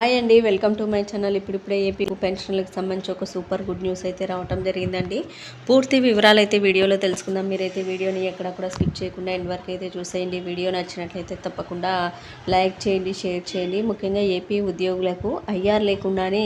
Hi అండి welcome to my channel. ఇప్పుడిప్పుడే AP పెన్షన్లకు సంబంధించి ఒక సూపర్ గుడ్ న్యూస్ అయితే రావటం జరిగిందండి. పూర్తి వివరాలు అయితే వీడియోలో తెలుసుకుందాం. మీరైతే వీడియోని ఎక్కడ కూడా స్కిప్ చేయకుండా ఎండ్ వరకు అయితే చూసేయండి. వీడియో నచ్చినట్లయితే తప్పకుండా లైక్ చేయండి షేర్ చేయండి. ముఖ్యంగా ఏపీ ఉద్యోగులకు ఐఆర్ లేకుండానే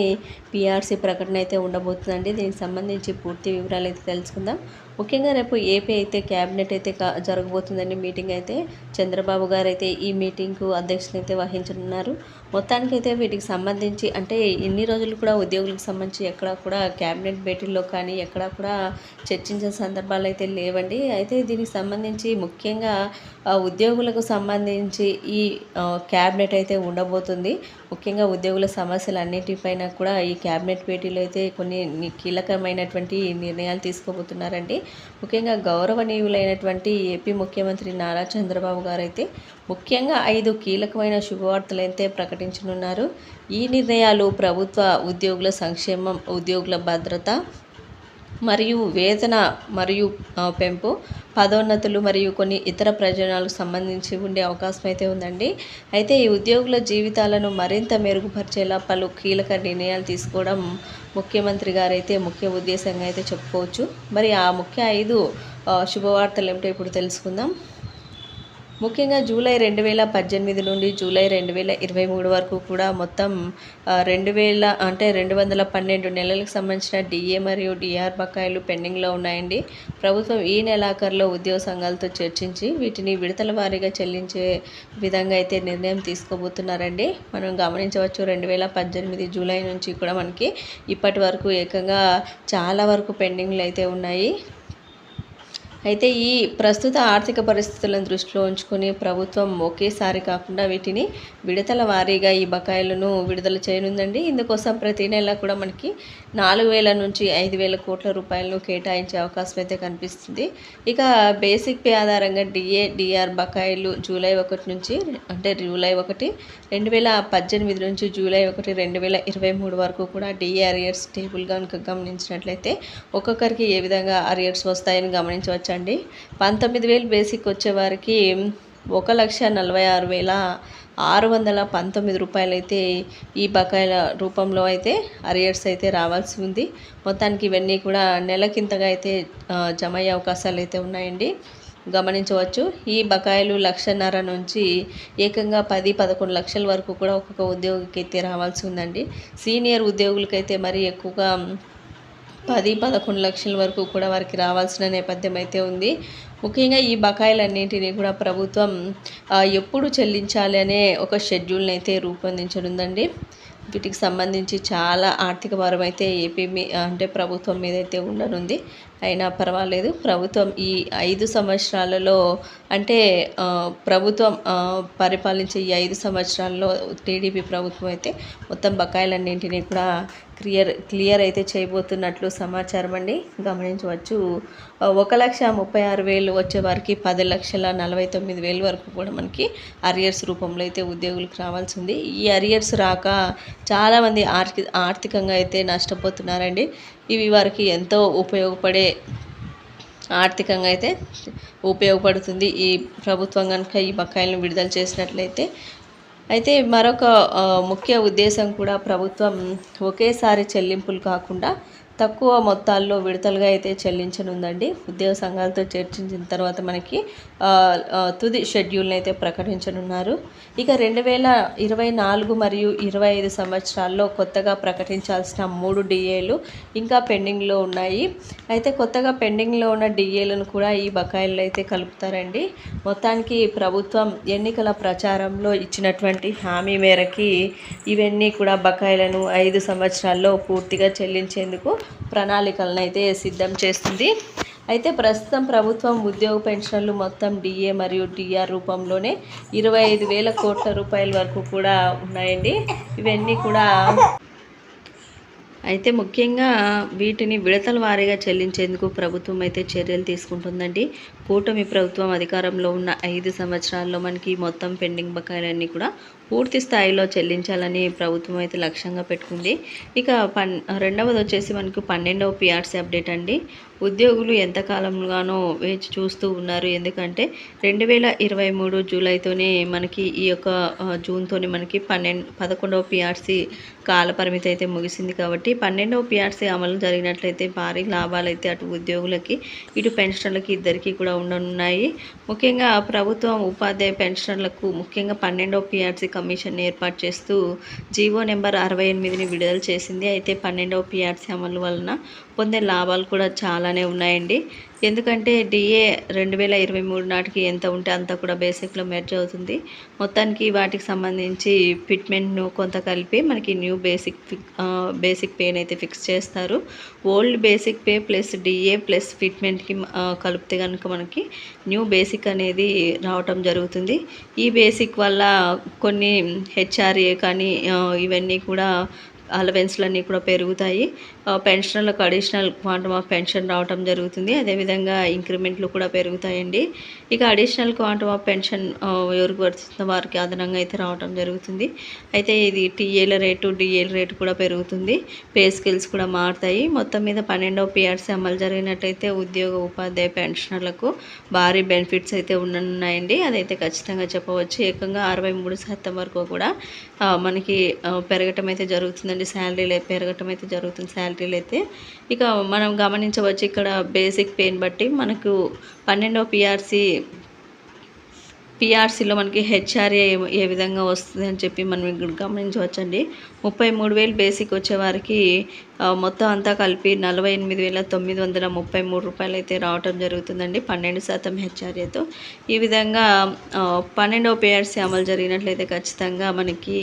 పీఆర్సీ ప్రకటన అయితే ఉండబోతుందండి. దీనికి సంబంధించి పూర్తి వివరాలు అయితే తెలుసుకుందాం. ముఖ్యంగా రేపు ఏపీ అయితే క్యాబినెట్ అయితే జరగబోతుందండి మీటింగ్ అయితే. చంద్రబాబు గారు అయితే ఈ మీటింగ్కు అధ్యక్షత అయితే వహించనున్నారు. మొత్తానికైతే వీటికి సంబంధించి అంటే ఎన్ని రోజులు కూడా ఉద్యోగులకు సంబంధించి ఎక్కడ కూడా క్యాబినెట్ భేటీల్లో కానీ ఎక్కడ కూడా చర్చించిన సందర్భాలు అయితే లేవండి. అయితే దీనికి సంబంధించి ముఖ్యంగా ఉద్యోగులకు సంబంధించి ఈ క్యాబినెట్ అయితే ఉండబోతుంది. ముఖ్యంగా ఉద్యోగుల సమస్యలన్నిటిపైన కూడా ఈ క్యాబినెట్ భేటీలో అయితే కొన్ని కీలకమైనటువంటి నిర్ణయాలు తీసుకోబోతున్నారండి. ముఖ్యంగా గౌరవనీయులైనటువంటి ఏపీ ముఖ్యమంత్రి నారా చంద్రబాబు గారు అయితే ముఖ్యంగా ఐదు కీలకమైన శుభవార్తలైతే ప్రకటించనున్నారు. ఈ నిర్ణయాలు ప్రభుత్వ ఉద్యోగుల సంక్షేమం ఉద్యోగుల భద్రత మరియు వేతన మరియు పెంపు పదోన్నతులు మరియు కొన్ని ఇతర ప్రయోజనాలకు సంబంధించి ఉండే అవకాశం అయితే ఉందండి. అయితే ఈ ఉద్యోగుల జీవితాలను మరింత మెరుగుపరిచేలా పలు కీలక నిర్ణయాలు తీసుకోవడం ముఖ్యమంత్రి గారైతే ముఖ్య ఉద్దేశంగా అయితే చెప్పుకోవచ్చు. మరి ఆ ముఖ్య ఐదు శుభవార్తలు ఏమిటో ఇప్పుడు తెలుసుకుందాం. ముఖ్యంగా జూలై రెండు వేల పద్దెనిమిది నుండి జూలై రెండు వేల ఇరవై మూడు వరకు కూడా మొత్తం రెండు వేల అంటే రెండు వందల పన్నెండు నెలలకు సంబంధించిన డిఏ మరియు డిఆర్ బకాయిలు పెండింగ్లో ఉన్నాయండి. ప్రభుత్వం ఈ నెలాఖరులో ఉద్యోగ సంఘాలతో చర్చించి వీటిని విడతల వారీగా చెల్లించే విధంగా అయితే నిర్ణయం తీసుకోబోతున్నారండి. మనం గమనించవచ్చు రెండు వేల పద్దెనిమిది జూలై నుంచి కూడా మనకి ఇప్పటి వరకు ఏకంగా చాలా వరకు పెండింగ్లు అయితే ఉన్నాయి. అయితే ఈ ప్రస్తుత ఆర్థిక పరిస్థితులను దృష్టిలో ఉంచుకొని ప్రభుత్వం ఒకేసారి కాకుండా వీటిని విడతల వారీగా ఈ బకాయిలను విడుదల చేయనుందండి. ఇందుకోసం ప్రతి నెల కూడా మనకి నాలుగు వేల నుంచి ఐదు వేల కోట్ల రూపాయలను కేటాయించే అవకాశం అయితే కనిపిస్తుంది. ఇక బేసిక్ పే ఆధారంగా డిఏ డిఆర్ బకాయిలు జూలై ఒకటి నుంచి అంటే జూలై ఒకటి రెండు వేల పద్దెనిమిది నుంచి జూలై ఒకటి రెండు వేల ఇరవై మూడు వరకు కూడా డిఏ అరియర్స్ టేబుల్ కనుక గమనించినట్లయితే ఒక్కొక్కరికి ఏ విధంగా అరియర్స్ వస్తాయని గమనించవచ్చు? అండి. పంతొమ్మిది వేలు బేసిక్ వచ్చేవారికి ఒక లక్ష నలభై ఆరు వేల ఆరు వందల పంతొమ్మిది రూపాయలు అయితే ఈ బకాయిల రూపంలో అయితే అరియర్స్ అయితే రావాల్సి ఉంది. మొత్తానికి ఇవన్నీ కూడా నెలకింతగా అయితే జమ అయ్యే అవకాశాలు అయితే ఉన్నాయండి. గమనించవచ్చు ఈ బకాయిలు లక్షన్నర నుంచి ఏకంగా పది పదకొండు లక్షల వరకు కూడా ఒక్కొక్క ఉద్యోగికి అయితే రావాల్సి ఉందండి. సీనియర్ ఉద్యోగులకైతే మరి ఎక్కువగా పది పదకొండు లక్షల వరకు కూడా వారికి రావాల్సిన నేపథ్యం అయితే ఉంది. ముఖ్యంగా ఈ బకాయిలన్నింటినీ కూడా ప్రభుత్వం ఎప్పుడు చెల్లించాలి అనే ఒక షెడ్యూల్ని అయితే రూపొందించనుందండి. వీటికి సంబంధించి చాలా ఆర్థిక భారం అయితే ఏపీ అంటే ప్రభుత్వం మీద అయితే ఉండనుంది. అయినా పర్వాలేదు. ప్రభుత్వం ఈ ఐదు సంవత్సరాలలో అంటే ప్రభుత్వం పరిపాలించే ఈ ఐదు సంవత్సరాల్లో టీడీపీ ప్రభుత్వం అయితే మొత్తం బకాయిలన్నింటినీ కూడా క్లియర్ క్లియర్ అయితే చేయబోతున్నట్లు సమాచారం అండి. గమనించవచ్చు. ఒక లక్ష ముప్పై ఆరు వేలు వచ్చే వారికి పది లక్షల నలభై తొమ్మిది వేలు వరకు కూడా మనకి అరియర్స్ రూపంలో అయితే ఉద్యోగులకు రావాల్సింది ఈ అరియర్స్ రాక చాలామంది ఆర్థిక ఆర్థికంగా అయితే నష్టపోతున్నారండి. ఇవి వారికి ఎంతో ఉపయోగపడే ఆర్థికంగా అయితే ఉపయోగపడుతుంది. ఈ ప్రభుత్వం కనుక ఈ బకాయిలను విడుదల చేసినట్లయితే అయితే మరొక ముఖ్య ఉద్దేశం కూడా ప్రభుత్వం ఒకేసారి చెల్లింపులు కాకుండా తక్కువ మొత్తాల్లో విడతలుగా అయితే చెల్లించనుందండి. ఉద్యోగ సంఘాలతో చర్చించిన తర్వాత మనకి తుది షెడ్యూల్ని అయితే ప్రకటించనున్నారు. ఇక రెండు వేల ఇరవై నాలుగు మరియు ఇరవై ఐదు సంవత్సరాల్లో కొత్తగా ప్రకటించాల్సిన మూడు డిఏలు ఇంకా పెండింగ్లో ఉన్నాయి. అయితే కొత్తగా పెండింగ్లో ఉన్న డిఏలను కూడా ఈ బకాయిల్లో అయితే కలుపుతారండి. మొత్తానికి ప్రభుత్వం ఎన్నికల ప్రచారంలో ఇచ్చినటువంటి హామీ మేరకి ఇవన్నీ కూడా బకాయిలను ఐదు సంవత్సరాల్లో పూర్తిగా చెల్లించేందుకు ప్రణాళికలను అయితే సిద్ధం చేస్తుంది. అయితే ప్రస్తుతం ప్రభుత్వం ఉద్యోగ పెన్షన్లు మొత్తం డిఏ మరియు డిఆర్ రూపంలోనే ఇరవై ఐదు వేల కోట్ల రూపాయల వరకు కూడా ఉన్నాయండి. ఇవన్నీ కూడా అయితే ముఖ్యంగా వీటిని విడతల వారీగా చెల్లించేందుకు ప్రభుత్వం అయితే చర్యలు తీసుకుంటుందండి. కూటమి ప్రభుత్వం అధికారంలో ఉన్న ఐదు సంవత్సరాల్లో మనకి మొత్తం పెండింగ్ బకాయిలన్నీ కూడా పూర్తి స్థాయిలో చెల్లించాలని ప్రభుత్వం అయితే లక్ష్యంగా పెట్టుకుంది. ఇక పన్ రెండవది వచ్చేసి మనకు పన్నెండవ పిఆర్సీ అప్డేట్ అండి. ఉద్యోగులు ఎంతకాలంగానో వేచి చూస్తూ ఉన్నారు. ఎందుకంటే రెండు వేల ఇరవై మూడు జూలైతోనే మనకి ఈ యొక్క జూన్తోనే మనకి పన్నెండు పదకొండవ పిఆర్సీ కాలపరిమితి అయితే ముగిసింది కాబట్టి పన్నెండవ పిఆర్సీ అమలు జరిగినట్లయితే భారీ లాభాలు అయితే అటు ఉద్యోగులకి ఇటు పెన్షనర్లకి ఇద్దరికీ కూడా ఉండనున్నాయి. ముఖ్యంగా ప్రభుత్వం ఉపాధ్యాయ పెన్షనర్లకు ముఖ్యంగా పన్నెండవ పిఆర్సీ కమిషన్ ఏర్పాటు చేస్తూ జీవో నెంబర్ అరవై ఎనిమిదిని విడుదల చేసింది. అయితే పన్నెండవ పిఆర్సీ అమలు వలన పొందే లాభాలు కూడా చాలానే ఉన్నాయండి. ఎందుకంటే డిఏ రెండు వేల ఇరవై మూడు నాటికి ఎంత ఉంటే అంత కూడా బేసిక్లో మెర్జ్ అవుతుంది. మొత్తానికి వాటికి సంబంధించి ఫిట్మెంట్ను కొంత కలిపి మనకి న్యూ బేసిక్ బేసిక్ పేని అయితే ఫిక్స్ చేస్తారు. Old basic pay plus DA plus ఫిట్మెంట్కి కలిపితే కనుక మనకి న్యూ బేసిక్ అనేది రావటం జరుగుతుంది. ఈ బేసిక్ వల్ల కొన్ని హెచ్ఆర్ఏ కానీ ఇవన్నీ కూడా అలవెన్స్లన్నీ కూడా పెరుగుతాయి. పెన్షన్లకు పెన్షనర్లకు అడిషనల్ క్వాంటమ్ ఆఫ్ పెన్షన్ రావటం జరుగుతుంది. అదేవిధంగా ఇంక్రిమెంట్లు కూడా పెరుగుతాయండి. ఇక అడిషనల్ క్వాంటమ్ ఆఫ్ పెన్షన్ ఎవరికి వర్తిస్తున్న వారికి అదనంగా అయితే రావటం జరుగుతుంది. అయితే ఇది టీఏల రేటు డిఏల రేటు కూడా పెరుగుతుంది. పే స్కిల్స్ కూడా మారుతాయి. మొత్తం మీద పన్నెండవ పిఆర్సీ అమలు జరిగినట్టయితే ఉద్యోగ ఉపాధ్యాయ పెన్షనర్లకు భారీ బెనిఫిట్స్ అయితే ఉండనున్నాయండి. అదైతే ఖచ్చితంగా చెప్పవచ్చు. ఏకంగా అరవై మూడు శాతం వరకు కూడా మనకి పెరగటం అయితే జరుగుతుందండి. శాలరీలు పెరగటం అయితే జరుగుతుంది. శాలరీలు అయితే ఇక మనం గమనించవచ్చు ఇక్కడ బేసిక్ పెయిన్ బట్టి మనకు పన్నెండవ పిఆర్సీ పిఆర్సీలో మనకి హెచ్ఆర్ఏ ఏ విధంగా వస్తుంది అని చెప్పి మనం ఇక్కడ గమనించవచ్చండి. ముప్పై మూడు వేలు బేసిక్ వచ్చేవారికి మొత్తం అంతా కలిపి నలభై ఎనిమిది వేల తొమ్మిది వందల ముప్పై మూడు రూపాయలు అయితే రావటం జరుగుతుందండి. పన్నెండు శాతం హెచ్ఆర్ఏతో ఈ విధంగా పన్నెండవ పిఆర్సీ అమలు జరిగినట్లయితే ఖచ్చితంగా మనకి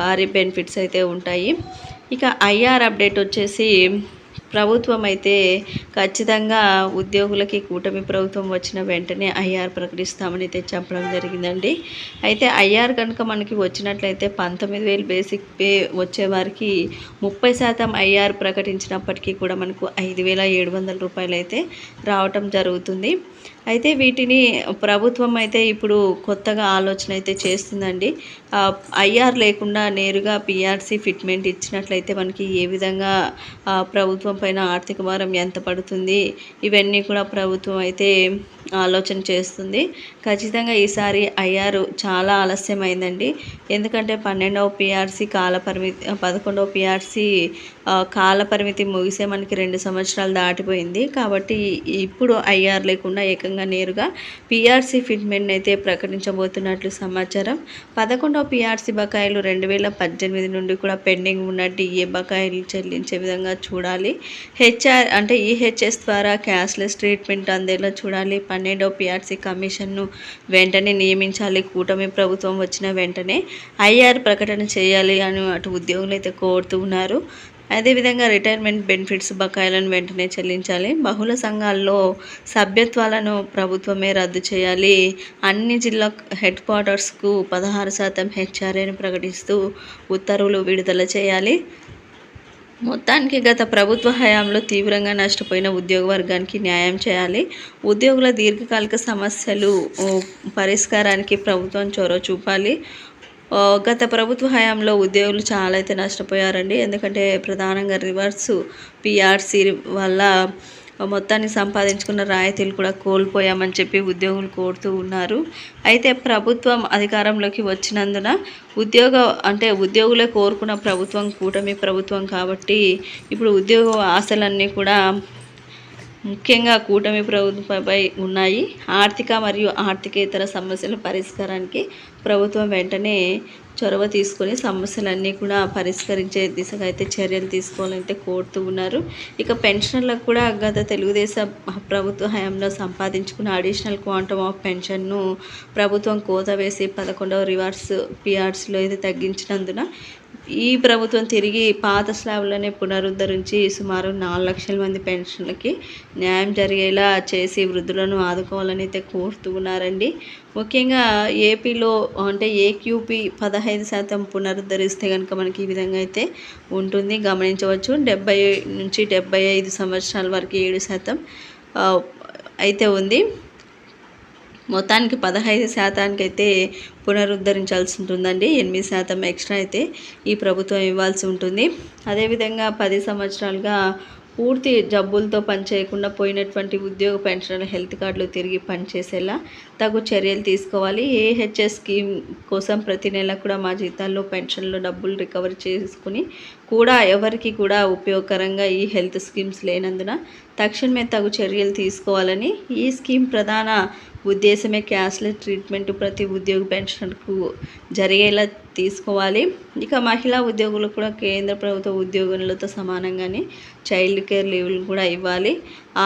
భారీ బెనిఫిట్స్ అయితే ఉంటాయి. ఇక ఐఆర్ అప్డేట్ వచ్చేసి ప్రభుత్వం అయితే ఖచ్చితంగా ఉద్యోగులకి కూటమి ప్రభుత్వం వచ్చిన వెంటనే ఐఆర్ ప్రకటిస్తామని అయితే చెప్పడం జరిగిందండి. అయితే ఐఆర్ కనుక మనకి వచ్చినట్లయితే పంతొమ్మిది వేలు బేసిక్ పే వచ్చేవారికి ముప్పై శాతం ఐఆర్ ప్రకటించినప్పటికీ కూడా మనకు ఐదు వేల ఏడు వందల రూపాయలు అయితే రావటం జరుగుతుంది. అయితే వీటిని ప్రభుత్వం అయితే ఇప్పుడు కొత్తగా ఆలోచన అయితే చేస్తుందండి. ఐఆర్ లేకుండా నేరుగా పిఆర్సీ ఫిట్మెంట్ ఇచ్చినట్లయితే మనకి ఏ విధంగా ప్రభుత్వం పైన ఆర్థిక భారం ఎంత పడుతుంది ఇవన్నీ కూడా ప్రభుత్వం అయితే ఆలోచన చేస్తుంది. ఖచ్చితంగా ఈసారి ఐఆర్ చాలా ఆలస్యమైందండి. ఎందుకంటే పన్నెండవ పిఆర్సీ కాల పరిమితి పదకొండవ పిఆర్సీ కాల పరిమితి ముగిసే మనకి రెండు సంవత్సరాలు దాటిపోయింది. కాబట్టి ఇప్పుడు ఐఆర్ లేకుండా ఏకంగా నేరుగా పీఆర్సీ ఫిట్మెంట్ అయితే ప్రకటించబోతున్నట్లు సమాచారం. పదకొండవ పిఆర్సీ బకాయిలు రెండు వేల పద్దెనిమిది నుండి కూడా పెండింగ్ ఉన్న డిఏ బకాయిలు చెల్లించే విధంగా చూడాలి. హెచ్ఆర్ అంటే ఈహెచ్ఎస్ ద్వారా క్యాష్లెస్ ట్రీట్మెంట్ అందేలా చూడాలి. పన్నెండవ పీఆర్సీ కమిషన్ను వెంటనే నియమించాలి. కూటమి ప్రభుత్వం వచ్చిన వెంటనే ఐఆర్ ప్రకటన చేయాలి అని అటు ఉద్యోగులు అయితే కోరుతూ ఉన్నారు. అదేవిధంగా రిటైర్మెంట్ బెనిఫిట్స్ బకాయిలను వెంటనే చెల్లించాలి. బహుళ సంఘాల్లో సభ్యత్వాలను ప్రభుత్వమే రద్దు చేయాలి. అన్ని జిల్లా హెడ్ క్వార్టర్స్కు పదహారు శాతం హెచ్ఆర్ఏని ప్రకటిస్తూ ఉత్తర్వులు విడుదల చేయాలి. మొత్తానికి గత ప్రభుత్వ హయాంలో తీవ్రంగా నష్టపోయిన ఉద్యోగ వర్గానికి న్యాయం చేయాలి. ఉద్యోగుల దీర్ఘకాలిక సమస్యలు పరిష్కారానికి ప్రభుత్వం చొరవ చూపాలి. గత ప్రభుత్వ హయాంలో ఉద్యోగులు చాలా అయితే నష్టపోయారండి. ఎందుకంటే ప్రధానంగా రివర్స్ పిఆర్సీ వల్ల మొత్తాన్ని సంపాదించుకున్న రాయితీలు కూడా కోల్పోయామని చెప్పి ఉద్యోగులు కోరుతూ ఉన్నారు. అయితే ప్రభుత్వం అధికారంలోకి వచ్చినందున ఉద్యోగ అంటే ఉద్యోగులే కోరుకున్న ప్రభుత్వం కూటమి ప్రభుత్వం కాబట్టి ఇప్పుడు ఉద్యోగ ఆశలన్నీ కూడా ముఖ్యంగా కూటమి ప్రభుత్వంపై ఉన్నాయి. ఆర్థిక మరియు ఆర్థికేతర సమస్యల పరిష్కారానికి ప్రభుత్వం వెంటనే చొరవ తీసుకొని సమస్యలన్నీ కూడా పరిష్కరించే దిశగా అయితే చర్యలు తీసుకోవాలని అయితే కోరుతూ ఉన్నారు. ఇక పెన్షన్లకు కూడా గత తెలుగుదేశం ప్రభుత్వ హయాంలో సంపాదించుకున్న అడిషనల్ క్వాంటమ్ ఆఫ్ పెన్షన్ను ప్రభుత్వం కోత వేసి పదకొండవ రివర్స్ పిఆర్స్లో అయితే తగ్గించినందున ఈ ప్రభుత్వం తిరిగి పాత స్లాబ్లనే పునరుద్ధరించి సుమారు నాలుగు లక్షల మంది పెన్షన్లకి న్యాయం జరిగేలా చేసి వృద్ధులను ఆదుకోవాలని అయితే కోరుతున్నారండి. ముఖ్యంగా ఏపీలో అంటే ఏక్యూపీ పదహైదు శాతం పునరుద్ధరిస్తే కనుక మనకి ఈ విధంగా అయితే ఉంటుంది. గమనించవచ్చు డెబ్బై నుంచి డెబ్బై ఐదు సంవత్సరాల వరకు ఏడు శాతం అయితే ఉంది. మొత్తానికి పదహైదు శాతానికి అయితే పునరుద్ధరించాల్సి ఉంటుందండి. ఎనిమిది శాతం ఎక్స్ట్రా అయితే ఈ ప్రభుత్వం ఇవ్వాల్సి ఉంటుంది. అదేవిధంగా పది సంవత్సరాలుగా పూర్తి జబ్బులతో పనిచేయకుండా పోయినటువంటి ఉద్యోగ పెన్షన్లు హెల్త్ కార్డులు తిరిగి పనిచేసేలా తగు చర్యలు తీసుకోవాలి. ఏహెచ్ఎస్ స్కీమ్ కోసం ప్రతి నెల కూడా మా జీతాల్లో పెన్షన్లో డబ్బులు రికవరీ చేసుకుని కూడా ఎవరికి కూడా ఉపయోగకరంగా ఈ హెల్త్ స్కీమ్స్ లేనందున తక్షణమే తగు చర్యలు తీసుకోవాలని ఈ స్కీమ్ ప్రధాన ఉద్దేశమే క్యాష్లెస్ ట్రీట్మెంట్ ప్రతి ఉద్యోగ పెన్షన్కు జరిగేలా తీసుకోవాలి. ఇక మహిళా ఉద్యోగులు కూడా కేంద్ర ప్రభుత్వ ఉద్యోగులతో సమానంగానే చైల్డ్ కేర్ లీవ్లు కూడా ఇవ్వాలి.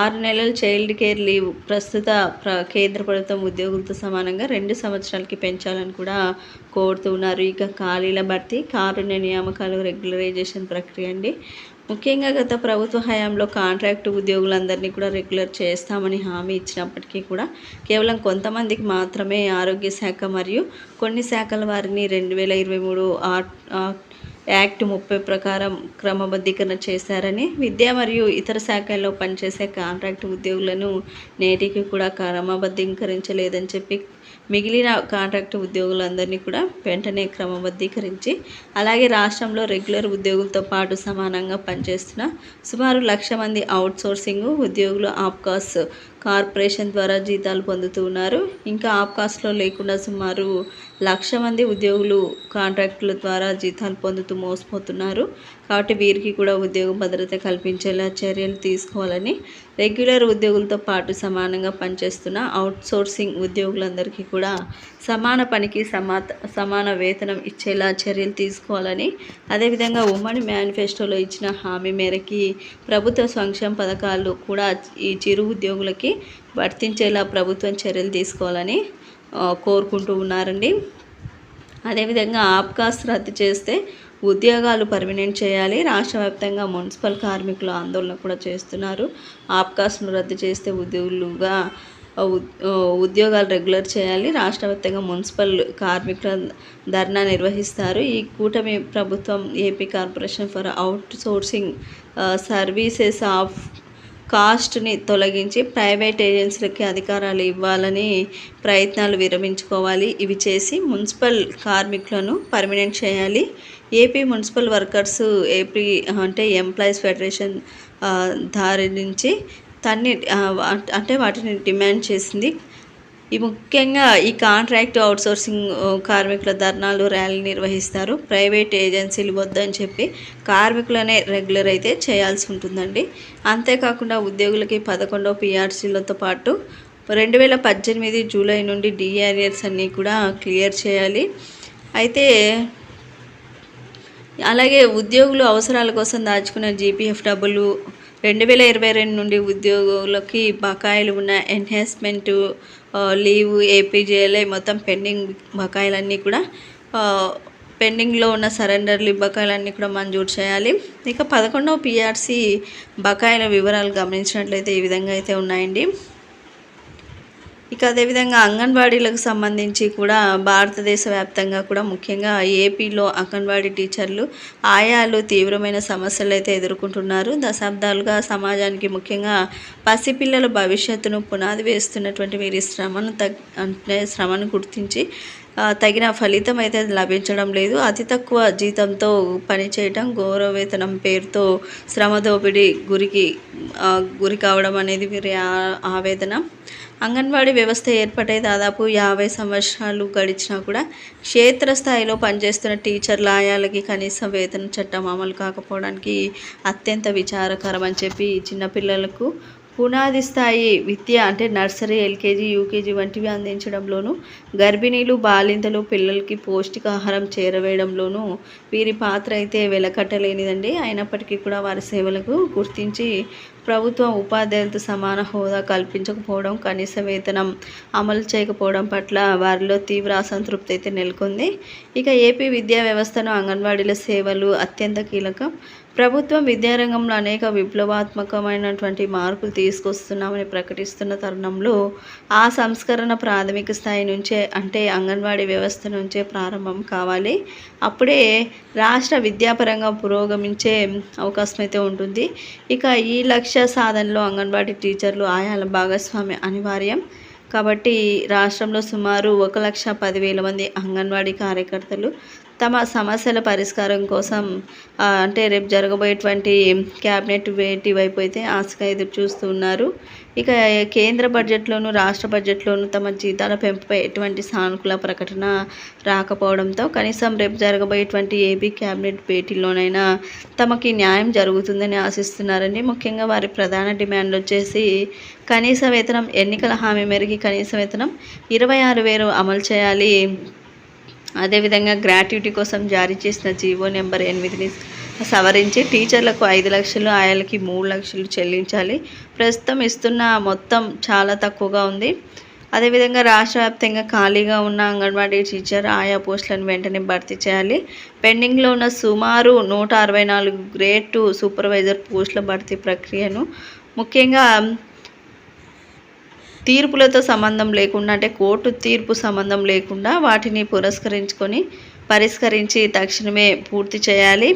ఆరు నెలల చైల్డ్ కేర్ లీవ్ ప్రస్తుత ప్ర కేంద్ర ప్రభుత్వం ఉద్యోగులతో సమానంగా రెండు సంవత్సరాలకి పెంచాలని కూడా కోరుతున్నారు ఇక ఖాళీల భర్తీ కారుణ్య నియామకాలు రెగ్యులరైజేషన్ ప్రక్రియ అండి. ముఖ్యంగా గత ప్రభుత్వ హయాంలో కాంట్రాక్టు ఉద్యోగులందరినీ కూడా రెగ్యులర్ చేస్తామని హామీ ఇచ్చినప్పటికీ కూడా కేవలం కొంతమందికి మాత్రమే ఆరోగ్య శాఖ మరియు కొన్ని శాఖల వారిని రెండు వేల ఇరవై మూడు యాక్ట్ ముప్పై ప్రకారం క్రమబద్ధీకరణ చేశారని విద్య మరియు ఇతర శాఖల్లో పనిచేసే కాంట్రాక్ట్ ఉద్యోగులను నేటికి కూడా క్రమబద్ధీకరించలేదని చెప్పి మిగిలిన కాంట్రాక్ట్ ఉద్యోగులందరినీ కూడా వెంటనే క్రమబద్ధీకరించి అలాగే రాష్ట్రంలో రెగ్యులర్ ఉద్యోగులతో పాటు సమానంగా పనిచేస్తున్న సుమారు లక్ష మంది అవుట్సోర్సింగ్ ఉద్యోగులు ఆప్కాస్ కార్పొరేషన్ ద్వారా జీతాలు పొందుతూ ఉన్నారు. ఇంకా ఆప్కాస్లో లేకుండా సుమారు లక్ష మంది ఉద్యోగులు కాంట్రాక్టుల ద్వారా జీతాలు పొందుతూ మోసపోతున్నారు. కాబట్టి వీరికి కూడా ఉద్యోగ భద్రత కల్పించేలా చర్యలు తీసుకోవాలని రెగ్యులర్ ఉద్యోగులతో పాటు సమానంగా పనిచేస్తున్న అవుట్సోర్సింగ్ ఉద్యోగులందరికీ కూడా సమాన పనికి సమా సమాన వేతనం ఇచ్చేలా చర్యలు తీసుకోవాలని అదేవిధంగా ఉమ్మడి మేనిఫెస్టోలో ఇచ్చిన హామీ మేరకి ప్రభుత్వ సంక్షేమ పథకాలు కూడా ఈ చిరు ఉద్యోగులకి వర్తించేలా ప్రభుత్వం చర్యలు తీసుకోవాలని కోరుకుంటూ ఉన్నారండి. అదేవిధంగా ఆప్కాస్ రద్దు చేస్తే ఉద్యోగాలు పర్మినెంట్ చేయాలి. రాష్ట్ర వ్యాప్తంగా మున్సిపల్ కార్మికులు ఆందోళన కూడా చేస్తున్నారు. ఆప్కాస్ను రద్దు చేస్తే ఉద్యోగులుగా ఉద్యోగాలు రెగ్యులర్ చేయాలి. రాష్ట్ర వ్యాప్తంగా మున్సిపల్ కార్మికుల ధర్నా నిర్వహిస్తారు. ఈ కూటమి ప్రభుత్వం AP corporation for outsourcing services of కాస్ట్ని తొలగించి ప్రైవేట్ ఏజెన్సీలకి అధికారాలు ఇవ్వాలని ప్రయత్నాలు విరమించుకోవాలి. ఇవి చేసి మున్సిపల్ కార్మికులను పర్మినెంట్ చేయాలి. ఏపీ మున్సిపల్ వర్కర్స్ ఏపీ అంటే ఎంప్లాయీస్ ఫెడరేషన్ దారి నుంచి తన్ని అంటే వాటిని డిమాండ్ చేసింది. ఈ ముఖ్యంగా ఈ కాంట్రాక్ట్ అవుట్సోర్సింగ్ కార్మికుల ధర్నాలు ర్యాలీ నిర్వహిస్తారు. ప్రైవేట్ ఏజెన్సీలు వద్దని చెప్పి కార్మికులనే రెగ్యులర్ అయితే చేయాల్సి ఉంటుందండి. అంతేకాకుండా ఉద్యోగులకి పదకొండవ పిఆర్సీలతో పాటు రెండు వేల పద్దెనిమిది జూలై నుండి డిఆర్ఎస్ అన్నీ కూడా క్లియర్ చేయాలి. అయితే అలాగే ఉద్యోగులు అవసరాల కోసం దాచుకున్న జీపీఎఫ్ డబ్బులు రెండు వేల ఇరవై రెండు నుండి ఉద్యోగులకి బకాయిలు ఉన్న ఎన్హాన్స్మెంటు లీవ్ ఏపీజేఎల్ఐ మొత్తం పెండింగ్ బకాయిలన్నీ కూడా పెండింగ్లో ఉన్న సరెండర్లు బకాయిలన్నీ కూడా మంజూరు చేయాలి. ఇక పదకొండవ పిఆర్సీ బకాయిల వివరాలు గమనించినట్లయితే ఈ విధంగా అయితే ఉన్నాయండి. ఇక అదేవిధంగా అంగన్వాడీలకు సంబంధించి కూడా భారతదేశ వ్యాప్తంగా కూడా ముఖ్యంగా ఏపీలో అంగన్వాడీ టీచర్లు ఆయాలు తీవ్రమైన సమస్యలు అయితే ఎదుర్కొంటున్నారు. దశాబ్దాలుగా సమాజానికి ముఖ్యంగా పసిపిల్లల భవిష్యత్తును పునాది వేస్తున్నటువంటి వీరి శ్రమను తగ్ అంటే శ్రమను గుర్తించి తగిన ఫలితం అయితే లభించడం లేదు. అతి తక్కువ జీతంతో పనిచేయటం గౌరవవేతనం పేరుతో శ్రమ దోపిడీ గురికి గురి కావడం అనేది వీరి ఆవేదన. అంగన్వాడీ వ్యవస్థ ఏర్పడే దాదాపు యాభై సంవత్సరాలు గడిచినా కూడా క్షేత్రస్థాయిలో పనిచేస్తున్న టీచర్ల ఆయాలకి కనీస వేతన చట్టం అమలు కాకపోవడానికి అత్యంత విచారకరం అని చెప్పి చిన్నపిల్లలకు పునాది స్థాయి విద్య అంటే నర్సరీ ఎల్కేజీ యూకేజీ వంటివి అందించడంలోనూ గర్భిణీలు బాలింతలు పిల్లలకి పౌష్టికాహారం చేరవేయడంలోనూ వీరి పాత్ర అయితే వెలకట్టలేనిదండి. అయినప్పటికీ కూడా వారి సేవలకు గుర్తించి ప్రభుత్వం ఉపాధ్యాయులతో సమాన హోదా కల్పించకపోవడం కనీస వేతనం అమలు చేయకపోవడం పట్ల వారిలో తీవ్ర అసంతృప్తి అయితే నెలకొంది. ఇక ఏపీ విద్యా వ్యవస్థను అంగన్వాడీల సేవలు అత్యంత కీలకం. ప్రభుత్వం విద్యారంగంలో అనేక విప్లవాత్మకమైనటువంటి మార్పులు తీసుకొస్తున్నామని ప్రకటిస్తున్న తరుణంలో ఆ సంస్కరణ ప్రాథమిక స్థాయి నుంచే అంటే అంగన్వాడీ వ్యవస్థ నుంచే ప్రారంభం కావాలి. అప్పుడే రాష్ట్ర విద్యాపరంగా పురోగమించే అవకాశం అయితే ఉంటుంది. ఇక ఈ లక్ష్య సాధనలో అంగన్వాడీ టీచర్లు ఆయాల భాగస్వామి అనివార్యం. కాబట్టి రాష్ట్రంలో సుమారు ఒక లక్ష పదివేల మంది అంగన్వాడీ కార్యకర్తలు తమ సమస్యల పరిష్కారం కోసం అంటే రేపు జరగబోయేటువంటి క్యాబినెట్ వేటి వైపు అయితే ఆశగా ఎదురు చూస్తూ ఉన్నారు ఇక కేంద్ర బడ్జెట్లోను రాష్ట్ర బడ్జెట్లోను తమ జీతాల పెంపుపై ఎటువంటి సానుకూల ప్రకటన రాకపోవడంతో కనీసం రేపు జరగబోయేటువంటి ఏపీ క్యాబినెట్ భేటీలోనైనా తమకి న్యాయం జరుగుతుందని ఆశిస్తున్నారని ముఖ్యంగా వారి ప్రధాన డిమాండ్ వచ్చేసి కనీస వేతనం ఎన్నికల హామీ మేరకు కనీస వేతనం ఇరవై ఆరు వేలు అమలు చేయాలి అదేవిధంగా గ్రాట్యుటీ కోసం జారీ చేసిన జీవో నెంబర్ ఎనిమిదిని సవరించి టీచర్లకు ఐదు లక్షలు ఆయలకి మూడు లక్షలు చెల్లించాలి. ప్రస్తుతం ఇస్తున్న మొత్తం చాలా తక్కువగా ఉంది. అదేవిధంగా రాష్ట్ర వ్యాప్తంగా ఖాళీగా ఉన్న అంగన్వాడీ టీచర్ ఆయా పోస్టులను వెంటనే భర్తీ చేయాలి. పెండింగ్లో ఉన్న సుమారు నూట అరవై నాలుగు గ్రేడ్ టూ సూపర్వైజర్ పోస్టుల భర్తీ ప్రక్రియను ముఖ్యంగా తీర్పులతో సంబంధం లేకుండా అంటే కోర్టు తీర్పు సంబంధం లేకుండా వాటిని పురస్కరించుకొని పరిష్కరించి తక్షణమే పూర్తి చేయాలి.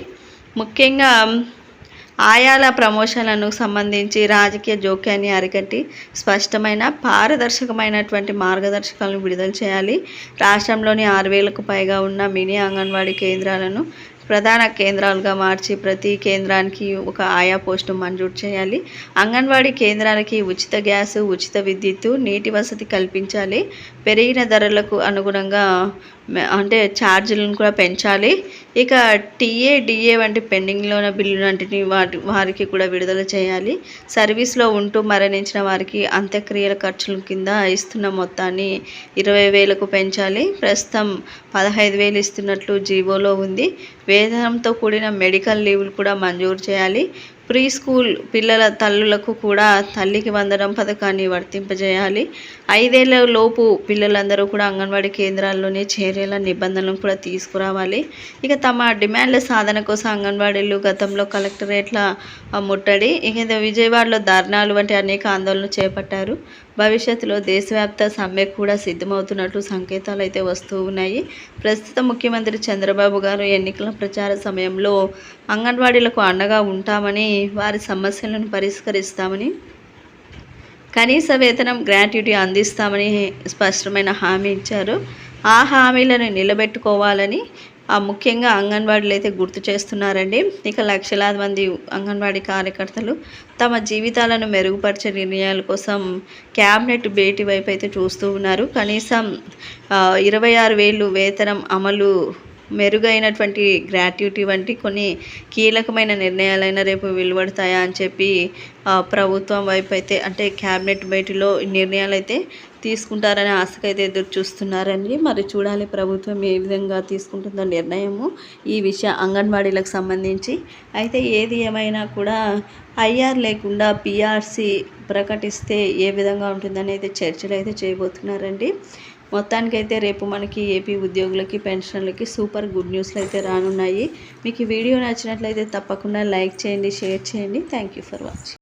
ముఖ్యంగా ఆయాల ప్రమోషన్లను సంబంధించి రాజకీయ జోక్యాన్ని అరికట్టి స్పష్టమైన పారదర్శకమైనటువంటి మార్గదర్శకాలను విడుదల చేయాలి. రాష్ట్రంలోని ఆరు వేలకు పైగా ఉన్న మినీ అంగన్వాడీ కేంద్రాలను ప్రధాన కేంద్రాలుగా మార్చి ప్రతి కేంద్రానికి ఒక ఆయా పోస్టు మంజూరు చేయాలి. అంగన్వాడీ కేంద్రాలకి ఉచిత గ్యాసు ఉచిత విద్యుత్తు నీటి వసతి కల్పించాలి. పెరిగిన ధరలకు అనుగుణంగా అంటే ఛార్జీలను కూడా పెంచాలి. ఇక టీఏ డిఏ వంటి పెండింగ్లో ఉన్న బిల్లులంటిని వాటి వారికి కూడా విడుదల చేయాలి. సర్వీస్లో ఉంటూ మరణించిన వారికి అంత్యక్రియల ఖర్చుల కింద ఇస్తున్న మొత్తాన్ని ఇరవై వేలకు పెంచాలి. ప్రస్తుతం పదహైదు వేలు ఇస్తున్నట్లు జీవోలో ఉంది. వేతనంతో కూడిన మెడికల్ లీవ్లు కూడా మంజూరు చేయాలి. ప్రీ స్కూల్ పిల్లల తల్లులకు కూడా తల్లికి వందనం పథకాన్ని వర్తింపజేయాలి. ఐదేళ్ళ లోపు పిల్లలందరూ కూడా అంగన్వాడీ కేంద్రాల్లోనే చేరేలా నిబంధనలు కూడా తీసుకురావాలి. ఇక తమ డిమాండ్ల సాధన కోసం అంగన్వాడీలు గతంలో కలెక్టరేట్ల ముట్టడి. ఇక విజయవాడలో ధర్నాలు వంటి అనేక ఆందోళనలు చేపట్టారు. భవిష్యత్తులో దేశవ్యాప్త సమ్మె కూడా సిద్ధమవుతున్నట్లు సంకేతాలు అయితే వస్తూ ఉన్నాయి. ప్రస్తుత ముఖ్యమంత్రి చంద్రబాబు గారు ఎన్నికల ప్రచార సమయంలో అంగన్వాడీలకు అండగా ఉంటామని వారి సమస్యలను పరిష్కరిస్తామని కనీస వేతనం గ్రాట్యుటీ అందిస్తామని స్పష్టమైన హామీ ఇచ్చారు. ఆ హామీలను నిలబెట్టుకోవాలని ముఖ్యంగా అంగన్వాడీలు అయితే గుర్తు చేస్తున్నారండి. ఇక లక్షలాది మంది అంగన్వాడీ కార్యకర్తలు తమ జీవితాలను మెరుగుపరిచే నిర్ణయాల కోసం క్యాబినెట్ భేటీ వైపు అయితే చూస్తూ ఉన్నారు. కనీసం ఇరవై ఆరు వేలు వేతనం అమలు మెరుగైనటువంటి గ్రాట్యుటీ వంటి కొన్ని కీలకమైన నిర్ణయాలైనా రేపు వెలువడతాయా అని చెప్పి ప్రభుత్వం వైపు అయితే అంటే క్యాబినెట్ భేటీలో నిర్ణయాలు అయితే తీసుకుంటారనే ఆశకు అయితే ఎదురు చూస్తున్నారండి. మరి చూడాలి ప్రభుత్వం ఏ విధంగా తీసుకుంటుందో నిర్ణయము ఈ విషయం అంగన్వాడీలకు సంబంధించి. అయితే ఏది ఏమైనా కూడా ఐఆర్ లేకుండా పిఆర్సి ప్రకటిస్తే ఏ విధంగా ఉంటుందని అయితే చర్చలు అయితే చేయబోతున్నారండి. మొత్తానికైతే రేపు మనకి ఏపీ ఉద్యోగులకి పెన్షన్లకి సూపర్ గుడ్ న్యూస్లు అయితే రానున్నాయి. మీకు ఈ వీడియో నచ్చినట్లయితే తప్పకుండా లైక్ చేయండి షేర్ చేయండి. Thank you for watching.